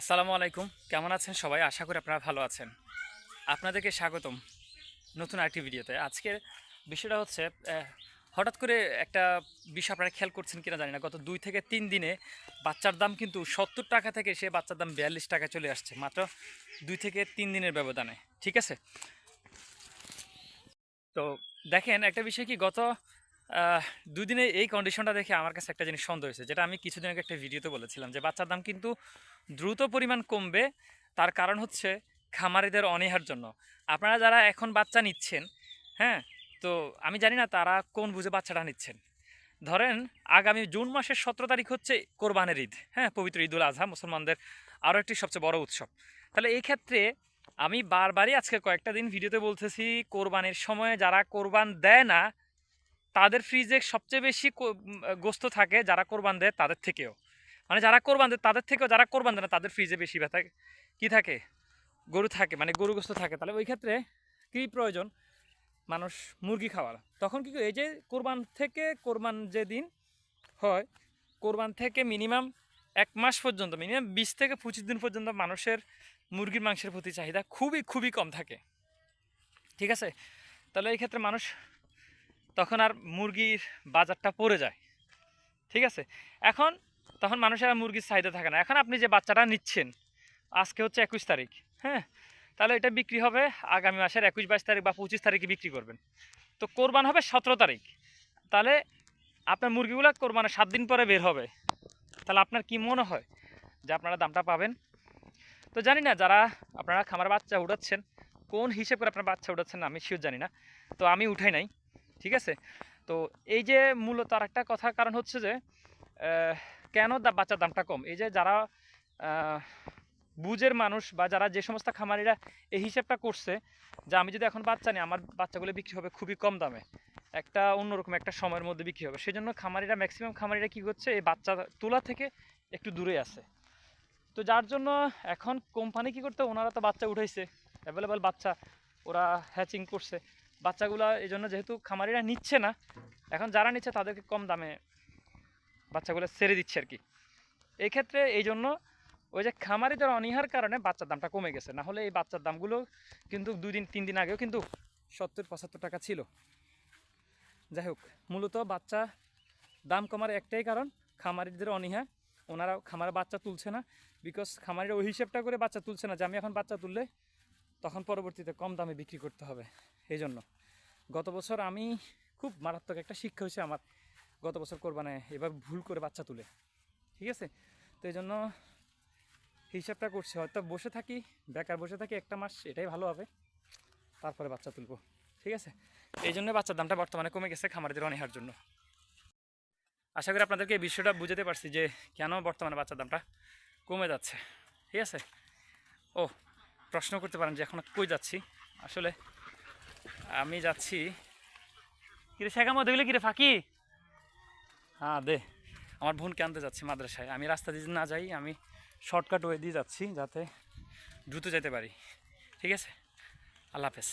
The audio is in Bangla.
আসসালামু আলাইকুম। কেমন আছেন সবাই? আশা করি আপনারা ভালো আছেন। আপনাদেরকে স্বাগতম নতুন আরেকটি ভিডিওতে। আজকের বিষয়টা হচ্ছে হঠাৎ করে একটা বিষয় আপনারা খেয়াল করছেন কিনা জানি না। গত দুই থেকে তিন দিনে বাচ্চার দাম কিন্তু সত্তর টাকা থেকে সে বাচ্চার দাম বিয়াল্লিশ টাকা চলে আসছে, মাত্র দুই থেকে তিন দিনের ব্যবধানে। ঠিক আছে? তো দেখেন, একটা বিষয় কি, গত আহ, দুই দিনে এই কন্ডিশনটা দেখে আমার কাছে একটা জিনিস সন্দেহ হয়েছে যেটা আমি কিছুদিন আগে একটা ভিডিওতে বলেছিলাম যে বাচ্চার দাম কিন্তু দ্রুত পরিমাণ কমবে তার কারণ হচ্ছে খামারিদের অনীহার জন্য। আপনারা যারা এখন বাচ্চা নিচ্ছেন হ্যাঁ তো আমি জানি না তারা কোন বুঝে বাচ্চাটা নিচ্ছেন। ধরেন আগামী জুন মাসের সতেরো তারিখ হচ্ছে কোরবানের ঈদ হ্যাঁ পবিত্র ঈদুল আজহা মুসলমানদের আরও একটি সবচেয়ে বড় উৎসব। তাহলে এই ক্ষেত্রে আমি বারবারই আজকে কয়েকটা দিন ভিডিওতে বলতেছি কোরবানির সময়ে যারা কোরবান দেয় না তাদের ফ্রিজে সবচেয়ে বেশি গোস্ত থাকে যারা কোরবান দেয় তাদের থেকেও। মানে যারা কোরবান দেয় তাদের থেকেও যারা কোরবান দেয় না, তাদের ফ্রিজে বেশি ব্যথা কী থাকে? গরু থাকে মানে গরু গোস্ত থাকে। তাহলে ওই ক্ষেত্রে কী প্রয়োজন? মানুষ মুরগি খাওয়ার। তখন কি এই যে কোরবান থেকে কোরবান যে দিন হয়, কোরবান থেকে মিনিমাম এক মাস পর্যন্ত মিনিমাম বিশ থেকে পঁচিশ দিন পর্যন্ত মানুষের মুরগির মাংসের প্রতি চাহিদা খুবই খুবই কম থাকে। ঠিক আছে? তাহলে এই ক্ষেত্রে মানুষ তখন আর মুরগির বাজারটা পড়ে যায়। ঠিক আছে? এখন তখন মানুষের আর মুরগির চাহিদা থাকে না। এখন আপনি যে বাচ্চাটা নিচ্ছেন, আজকে হচ্ছে একুশ তারিখ হ্যাঁ? তাহলে এটা বিক্রি হবে আগামী মাসের একুশ বাইশ তারিখ বা পঁচিশ তারিখে বিক্রি করবেন। তো কোরবান হবে সতেরো তারিখ। তাহলে আপনার মুরগিগুলো কোরবানের সাত দিন পরে বের হবে। তাহলে আপনার কি মনে হয় যে আপনারা দামটা পাবেন? তো জানি না, যারা আপনারা খামার বাচ্চা উঠাচ্ছেন, কোন হিসেব করে আপনার বাচ্চা উঠাচ্ছেন আমি শিওর জানি না। তো আমি উঠাই নাই। ঠিক আছে? তো এই যে মূলত আর একটা কথা কারণ হচ্ছে যে কেন বাচ্চার দামটা কম? এই যে যারা বুঝের মানুষ বা যারা যে সমস্ত খামারিরা এই হিসাবটা করছে যে আমি যদি এখন বাচ্চা নিই, আমার বাচ্চাগুলো বিক্রি হবে খুবই কম দামে। একটা অন্যরকম একটা সময়ের মধ্যে বিক্রি হবে। সেই জন্য খামারিরা ম্যাক্সিমাম খামারিরা কী করছে, এই বাচ্চা তোলা থেকে একটু দূরে আছে। তো যার জন্য এখন কোম্পানি কি করতে, ওনারা তো বাচ্চা উঠাইছে অ্যাভেলেবেল বাচ্চা ওরা হ্যাচিং করছে। বাচ্চাগুলা এই জন্য যেহেতু খামারিরা নিচ্ছে না, এখন যারা নিচ্ছে তাদেরকে কম দামে বাচ্চাগুলো ছেড়ে দিচ্ছে আর কি। এই ক্ষেত্রে এই জন্য ওই যে খামারিদের অনীহার কারণে বাচ্চার দামটা কমে গেছে। না হলে এই বাচ্চার দামগুলো কিন্তু দুই দিন, তিন দিন আগেও কিন্তু সত্তর, পঁচাত্তর টাকা ছিল। যাই হোক, মূলত বাচ্চা দাম কমার একটাই কারণ খামারিদের অনীহা। ওনারা খামারে বাচ্চা তুলছে না বিকজ খামারিরা ওই হিসেবটা করে বাচ্চা তুলছে না যে আমি এখন বাচ্চা তুললে তখন পরবর্তীতে কম দামে বিক্রি করতে হবে। এই জন্য গত বছর আমি খুব মারাত্মক একটা শিক্ষা হয়েছে আমার গত বছর কোরবানে এবার ভুল করে বাচ্চা তুলে। ঠিক আছে? তো এই জন্য হিসাবটা করছি, হয়তো বসে থাকি, বেকার বসে থাকি একটা মাস, এটাই ভালো হবে। তারপরে বাচ্চা তুলব। ঠিক আছে? এই জন্য বাচ্চার দামটা বর্তমানে কমে গেছে খামারিদের অনীহার জন্য। আশা করি আপনাদেরকে এই বিষয়টা বুঝাতে পারছি যে কেন বর্তমানে বাচ্চার দামটা কমে যাচ্ছে। ঠিক আছে? ও প্রশ্ন করতে পারেন যে এখন কই যাচ্ছি? আসলে আমি যাচ্ছি কিরে শেখা দেখলে কিরে ফাঁকি? হ্যাঁ দে। আমার বোনকে আনতে যাচ্ছি মাদ্রাসায়। আমি রাস্তা দিয়ে না যাই, আমি শর্টকাট ওয়ে দিয়ে যাচ্ছি যাতে দ্রুত যেতে পারি। ঠিক আছে? আল্লাহ হাফেজ।